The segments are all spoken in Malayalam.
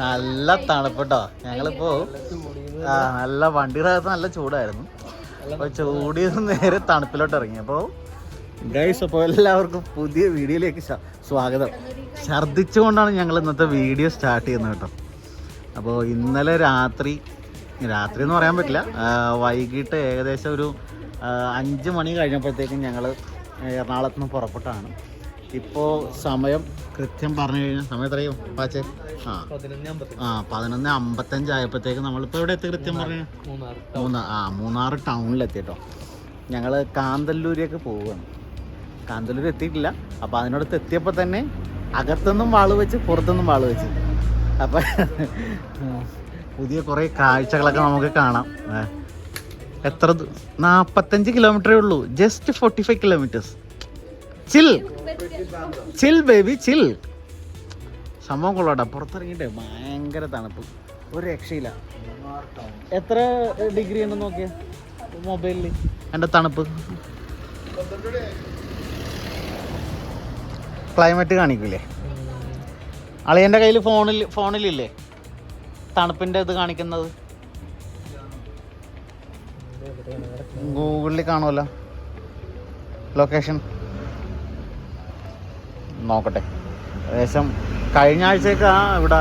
നല്ല തണുപ്പട്ടോ. ഞങ്ങളിപ്പോ ആ നല്ല വണ്ടിയുടെ നല്ല ചൂടായിരുന്നു. അപ്പൊ ചൂടിൽ നേരെ തണുപ്പിലോട്ട് ഇറങ്ങി. അപ്പോൾ ഗൈസ് അപ്പോൾ എല്ലാവർക്കും പുതിയ വീഡിയോയിലേക്ക് സ്വാഗതം. ഛർദ്ദിച്ചുകൊണ്ടാണ് ഞങ്ങൾ ഇന്നത്തെ വീഡിയോ സ്റ്റാർട്ട് ചെയ്യുന്നത് കേട്ടോ. അപ്പോൾ ഇന്നലെ രാത്രി രാത്രി എന്ന് പറയാൻ പറ്റില്ല വൈകിട്ട് ഏകദേശം ഒരു അഞ്ച് മണി കഴിഞ്ഞപ്പോഴത്തേക്കും ഞങ്ങൾ എറണാകുളത്ത് നിന്ന് പുറപ്പെട്ടാണ്. ഇപ്പോൾ സമയം കൃത്യം പറഞ്ഞു കഴിഞ്ഞാൽ സമയം എത്രയും പാച്ചേ? ആ. ആ പതിനൊന്ന് അമ്പത്തഞ്ച് ആയപ്പോഴത്തേക്ക് നമ്മളിപ്പോൾ എവിടെ എത്തി കൃത്യം പറഞ്ഞു? മൂന്നാർ ആ മൂന്നാർ ടൗണിലെത്തി കേട്ടോ ഞങ്ങൾ കാന്തല്ലൂരിയൊക്കെ പോവുകയാണ്. കാന്തല്ലൂർ എത്തിയിട്ടില്ല. അപ്പോൾ അതിനടുത്ത് എത്തിയപ്പോൾ തന്നെ അകത്തുനിന്നും വാൾ വെച്ച് പുറത്തുനിന്നും വാൾ വെച്ച്. അപ്പം പുതിയ കുറേ കാഴ്ചകളൊക്കെ നമുക്ക് കാണാം. എത്ര നാൽപ്പത്തഞ്ച് കിലോമീറ്ററേ ഉള്ളൂ. Just forty five kilometres chill. Chill baby chill. സംഭവം കൊള്ളാട്ടാ പുറത്തിറങ്ങിയിട്ടേ ഭയങ്കര തണുപ്പ്. ഒരു രക്ഷയില്ല. എത്ര ഡിഗ്രി ഉണ്ടെന്ന് നോക്കിയ? മൊബൈലിൽ എന്റെ തണുപ്പ്. ക്ലൈമറ്റ് കാണിക്കില്ലേ അളിയന്റെ കയ്യിൽ ഫോണിൽ ഫോണിലില്ലേ തണുപ്പിന്റെ ഇത് കാണിക്കുന്നത്. ഗൂഗിളിൽ കാണുമല്ലോ. ലൊക്കേഷൻ നോക്കട്ടെ. ഏകദേശം കഴിഞ്ഞ ആഴ്ചയൊക്കെ ഇവിടെ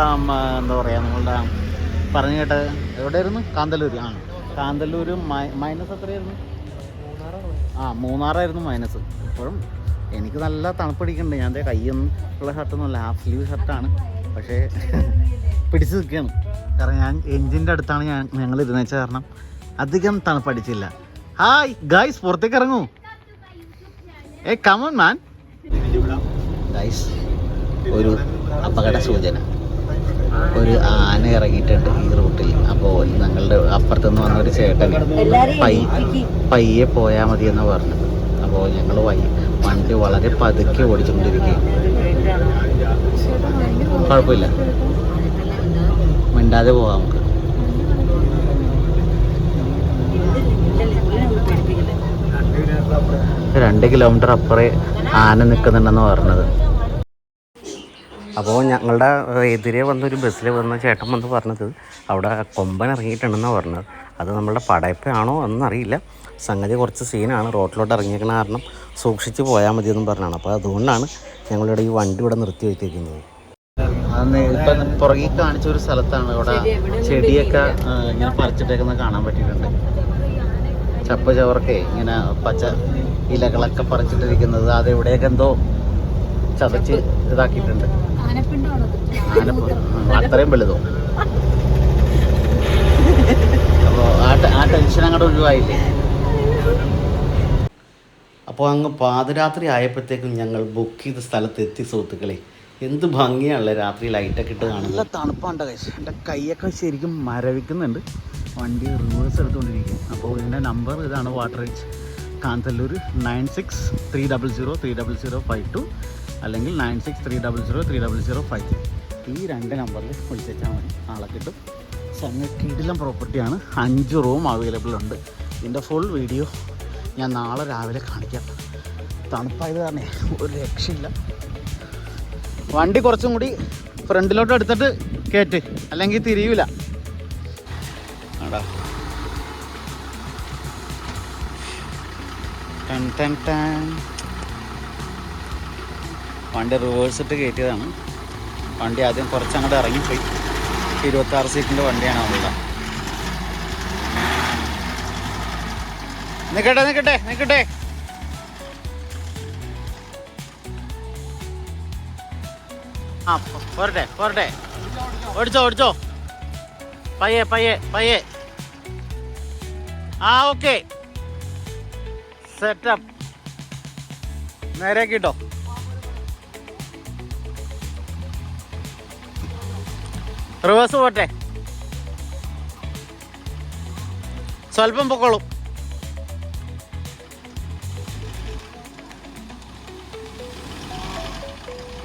എന്താ പറയുക നമ്മളുടെ പറഞ്ഞു കേട്ട എവിടെയായിരുന്നു? കാന്തല്ലൂർ ആ കാന്തല്ലൂർ മൈനസ് എത്രയായിരുന്നു? ആ മൂന്നാറായിരുന്നു മൈനസ്. ഇപ്പോഴും എനിക്ക് നല്ല തണുപ്പടിക്കുന്നുണ്ട്. ഞാൻ കയ്യൊന്നും ഉള്ള ഷർട്ടൊന്നുമല്ല ഹാഫ് സ്ലീവ് ഷർട്ടാണ്. പക്ഷേ പിടിച്ച് നിൽക്കുകയാണ്. കാരണം ഞാൻ എൻജിന്റെ അടുത്താണ് ഞാൻ ഞങ്ങൾ ഇരുന്ന വെച്ച കാരണം അധികം തണുപ്പടിച്ചില്ല. ഹായ് ഗായ്സ് പുറത്തേക്ക് ഇറങ്ങൂ. ഏ കമോൺ മാൻ ഗൈസ് ഒരു അപകട സൂചന. ഒരു ആന ഇറങ്ങിയിട്ടുണ്ട് ഈ റൂട്ടിൽ. അപ്പോൾ ഞങ്ങളുടെ അപ്പുറത്തുനിന്ന് വന്ന ഒരു ചേട്ടൻ പയ്യ പയ്യെ പോയാൽ മതി എന്ന് പറഞ്ഞത്. അപ്പോൾ ഞങ്ങൾ വൈ വണ്ടി വളരെ പതുക്കെ ഓടിച്ചുകൊണ്ടിരിക്കുകയും കുഴപ്പമില്ല. മിണ്ടാതെ പോകാം നമുക്ക്. രണ്ട് കിലോമീറ്റർ അപ്പുറേ ആന നിൽക്കുന്നുണ്ടെന്ന് പറഞ്ഞത്. അപ്പോൾ ഞങ്ങളുടെ എതിരെ വന്നൊരു ബസ്സിൽ വന്ന ചേട്ടൻ വന്ന് പറഞ്ഞത് അവിടെ കൊമ്പൻ ഇറങ്ങിയിട്ടുണ്ടെന്നാണ് പറഞ്ഞത്. അത് നമ്മളുടെ പടയപ്പാണോ എന്നറിയില്ല. സംഗതി കുറച്ച് സീനാണ് റോട്ടിലോട്ട് ഇറങ്ങിയേക്കണ കാരണം സൂക്ഷിച്ച് പോയാൽ മതി എന്നും പറഞ്ഞാണ്. അപ്പോൾ അതുകൊണ്ടാണ് ഞങ്ങളുടെ ഈ വണ്ടി ഇവിടെ നിർത്തി വെച്ചിരിക്കുന്നത്. ഇപ്പം പുറകിൽ കാണിച്ച ഒരു സ്ഥലത്താണ് ഇവിടെ ചെടിയൊക്കെ ഇങ്ങനെ പറിച്ചിട്ടേക്കുന്നത് കാണാൻ പറ്റിയിട്ടുണ്ട്. ചപ്പ് ചവർക്കെ ഇങ്ങനെ പച്ച ഇലകളൊക്കെ പറിച്ചിട്ടിരിക്കുന്നത്. അത് എവിടെയൊക്കെ എന്തോ ചതച്ച് ഇതാക്കിയിട്ടുണ്ട്. അത്രയും വലുതോ? അപ്പോൾ ആ ടെൻഷൻ അങ്ങോട്ട് ഒഴിവായില്ലേ? അപ്പോൾ അങ്ങ് പാതിരാത്രി ആയപ്പോഴത്തേക്കും ഞങ്ങൾ ബുക്ക് ചെയ്ത സ്ഥലത്ത് എത്തി സുഹൃത്തുക്കളെ. എന്ത് ഭംഗിയാണല്ലേ രാത്രി ലൈറ്റൊക്കെ ഇട്ട് കാണുന്നത്. നല്ല തണുപ്പാണ്ട് കഴിച്ച് എന്റെ കൈയൊക്കെ ശരിക്കും മരവിക്കുന്നുണ്ട്. വണ്ടി റിവേഴ്സ് എടുത്തുകൊണ്ടിരിക്കും അപ്പോൾ ഇതിന്റെ നമ്പർ ഇതാണ് water range Kanthalloor nine six three double zero three double zero five two അല്ലെങ്കിൽ nine six three double zero three double zero five ഈ രണ്ട് നമ്പറിൽ വിളിച്ചാൽ മതി. ആളെ കിട്ടും. സംഗതി കിടിലം പ്രോപ്പർട്ടിയാണ് അഞ്ച് റൂം അവൈലബിൾ ഉണ്ട്. ഇതിന്റെ ഫുൾ വീഡിയോ ഞാൻ നാളെ രാവിലെ കാണിക്കാം. തണുപ്പായത് തന്നെ ഒരു രക്ഷയില്ല. വണ്ടി കുറച്ചും കൂടി ഫ്രണ്ടിലോട്ട് എടുത്തിട്ട് കേറ്റ്. അല്ലെങ്കിൽ തിരിയൂല. വണ്ടി റിവേഴ്സ് ഇട്ട് കയറ്റിയതാണ് വണ്ടി ആദ്യം കുറച്ചങ്ങോട്ട് ഇറങ്ങിപ്പോയി. ഇരുപത്താറ് സീറ്റിന്റെ വണ്ടിയാണ് അവളുടെ നിൽക്കട്ടെ നിൽക്കട്ടെ നിൽക്കട്ടെ ആ പോരട്ടെ പോരട്ടെ. ഓടിച്ചോ ഓടിച്ചോ. പയ്യെ പയ്യെ പയ്യെ. ആ ഓക്കെ. സെറ്റപ്പ് നേരെയാക്കിട്ടോ റിവേഴ്സ് പോട്ടെ. സ്വല്പം പൊക്കോളും.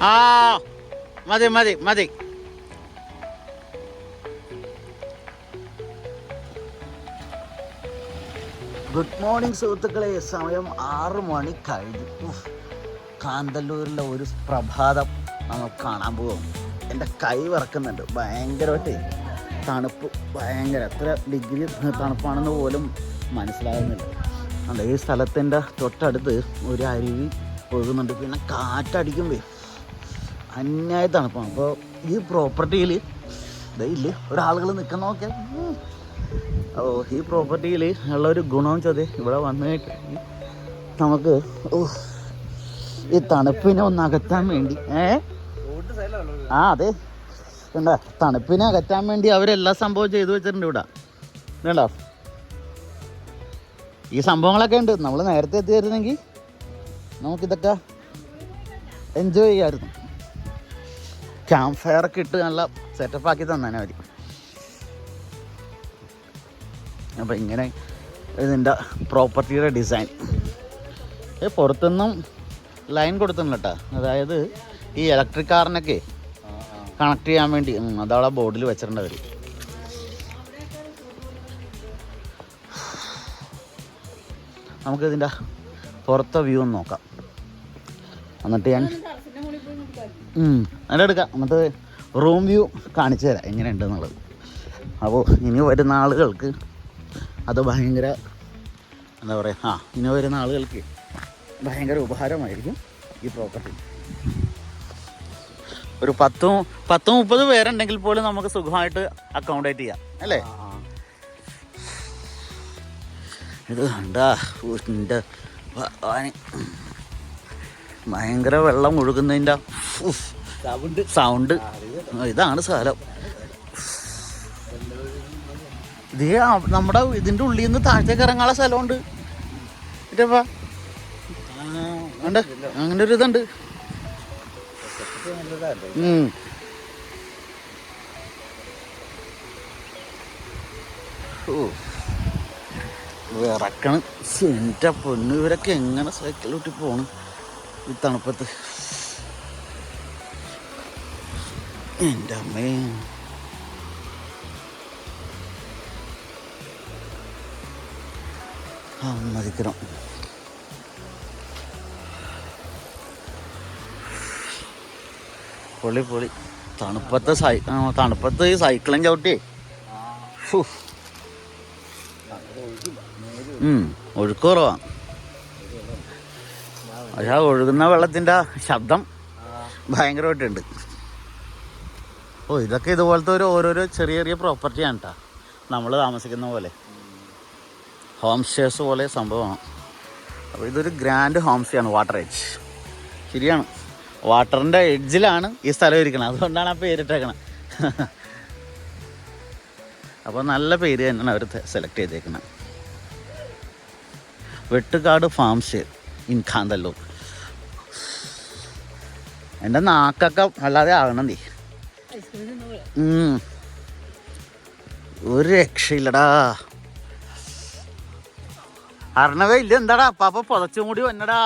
ആ. മതി മതി മതി. ഗുഡ് മോർണിംഗ് സുഹൃത്തുക്കളെ. സമയം ആറ് മണി കഴിഞ്ഞു. കാന്തല്ലൂരിലെ ഒരു പ്രഭാതം നമുക്ക് കാണാൻ പോകും എന്റെ കൈ വറക്കുന്നുണ്ട്. ഭയങ്കരമായിട്ട് തണുപ്പ് ഭയങ്കര എത്ര ഡിഗ്രി തണുപ്പാണെന്ന് പോലും മനസ്സിലാകുന്നില്ല അതുകൊണ്ട് ഈ സ്ഥലത്തിന്റെ തൊട്ടടുത്ത് ഒരു അരുവി ഒഴുകുന്നുണ്ട്. പിന്നെ കാറ്റടിക്കുമ്പോൾ അന്യായ തണുപ്പാണ് അപ്പോൾ ഈ പ്രോപ്പർട്ടിയിൽ ഇല്ല ഒരാളുകൾ നിൽക്കുന്ന നോക്കിയാൽ ഓ ഈ പ്രോപ്പർട്ടിയിൽ ഉള്ള ഒരു ഗുണം വെച്ചത് ഇവിടെ വന്നിട്ട് നമുക്ക് ഈ തണുപ്പിനെ ഒന്ന് അകറ്റാൻ വേണ്ടി ഏ? ആ അതെ. കണ്ട തണുപ്പിനെ അകറ്റാൻ വേണ്ടി അവരെല്ലാ സംഭവം ചെയ്തു വെച്ചിട്ടുണ്ട് ഇവിടെ. ഇതുണ്ടോ ഈ സംഭവങ്ങളൊക്കെ ഉണ്ട്. നമ്മൾ നേരത്തെ എത്തിയായിരുന്നെങ്കിൽ നമുക്കിതൊക്കെ എൻജോയ് ചെയ്യാമായിരുന്നു. ക്യാമ്പ് ഫയർ ഒക്കെ ഇട്ട് നല്ല സെറ്റപ്പ് ആക്കി തന്നെ അവർ അപ്പം ഇങ്ങനെ ഇതിന്റെ പ്രോപ്പർട്ടിയുടെ ഡിസൈൻ പുറത്തുനിന്നും ലൈൻ കൊടുത്തിട്ടുണ്ട് കേട്ടോ അതായത് ഈ ഇലക്ട്രിക് കാറിനൊക്കെ കണക്ട് ചെയ്യാൻ വേണ്ടി അതവിടെ ബോർഡിൽ വെച്ചിട്ടുണ്ട് അവർ നമുക്കിതിന്റെ പുറത്തെ വ്യൂ ഒന്ന് നോക്കാം. എന്നിട്ട് ഞാൻ എന്നിട്ട് എടുക്കാം. എന്നിട്ട് റൂം വ്യൂ കാണിച്ചു തരാം. എങ്ങനെയുണ്ട് എന്നുള്ളത് അപ്പോൾ ഇനി വരുന്ന ആളുകൾക്ക് അത് ഭയങ്കര എന്താ പറയുക ആ ഇനി വരുന്ന ആളുകൾക്ക് ഭയങ്കര ഉപകാരമായിരിക്കും ഈ പ്രോപ്പർട്ടി ഒരു പത്തും പത്ത് മുപ്പത് പേരുണ്ടെങ്കിൽ പോലും നമുക്ക് സുഖമായിട്ട് അക്കോമഡേറ്റ് ചെയ്യാം. അല്ലേ? ഇത് കണ്ടാ. ഭയങ്കര വെള്ളം ഒഴുകുന്നതിന്റെ സൗണ്ട്. ഇതാണ് സ്ഥലം. ഇത് നമ്മുടെ ഇതിന്റെ ഉള്ളിൽ നിന്ന് താഴത്തേക്ക് ഇറങ്ങാനുള്ള സ്ഥലമുണ്ട്. ഇറ്റപ്പാ ഉണ്ട് അങ്ങനെ ഒരു ഇതുണ്ട്. വിറക്കണം. എന്റെ പൊന്നു ഇവരൊക്കെ എങ്ങനെ സൈക്കിൾ കൂട്ടി പോണ്? ഈ തണുപ്പത്ത്. എന്റെ അമ്മേ. സമ്മതിക്കണം പൊളി പൊളി. തണുപ്പത്തെ സൈ തണുപ്പത്ത് സൈക്കിളും ചവിട്ടി. ഒഴുക്ക് കുറവാ. പക്ഷെ ഒഴുകുന്ന വെള്ളത്തിന്റെ ശബ്ദം ഭയങ്കരമായിട്ടുണ്ട്. ഓ ഇതൊക്കെ ഇതുപോലത്തെ ഒരു ഓരോരോ ചെറിയ ചെറിയ പ്രോപ്പർട്ടിയാണ് കേട്ടോ നമ്മൾ താമസിക്കുന്ന പോലെ. ഹോം സ്റ്റേസ് പോലെ സംഭവമാണ്. അപ്പോൾ ഇതൊരു ഗ്രാൻഡ് ഹോം സ്റ്റേ ആണ് വാട്ടർ എഡ്ജ് ശരിയാണ്. വാട്ടറിന്റെ എഡ്ജിലാണ് ഈ സ്ഥലം ഇരിക്കുന്നത് അതുകൊണ്ടാണ് ആ പേരിട്ടേക്കണത്. അപ്പോൾ നല്ല പേര് തന്നെയാണ് അവർ സെലക്ട് ചെയ്തേക്കുന്നത് Vettukad farm stay in Kanthalloor എന്റെ നാക്കൊക്കെ ആകണം നീ. ഒരു രക്ഷയില്ലടാ. അർണവ ഇല്ല എന്താടാ? അപ്പാപ്പ പൊതച്ചും കൂടി വന്നടാ.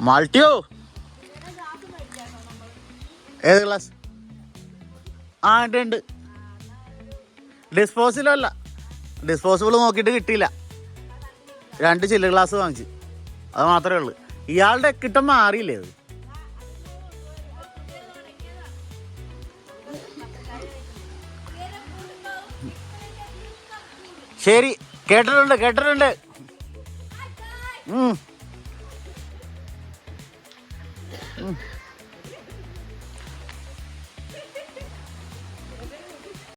മാൾട്ടിയോ? ഏത് ക്ലാസ് ആ ഉണ്ട് ഉണ്ട്. ഡിസ്പോസിബിൾ അല്ല. ഡിസ്പോസിബിൾ നോക്കിയിട്ട് കിട്ടിയില്ല. രണ്ട് ചില്ല് ഗ്ലാസ് വാങ്ങിച്ച്. അത് മാത്രമേ ഉള്ളൂ. ഇയാളുടെ കിട്ടം മാറിയില്ലേ അത്? ശരി കേട്ടിട്ടുണ്ട് കേട്ടിട്ടുണ്ട്.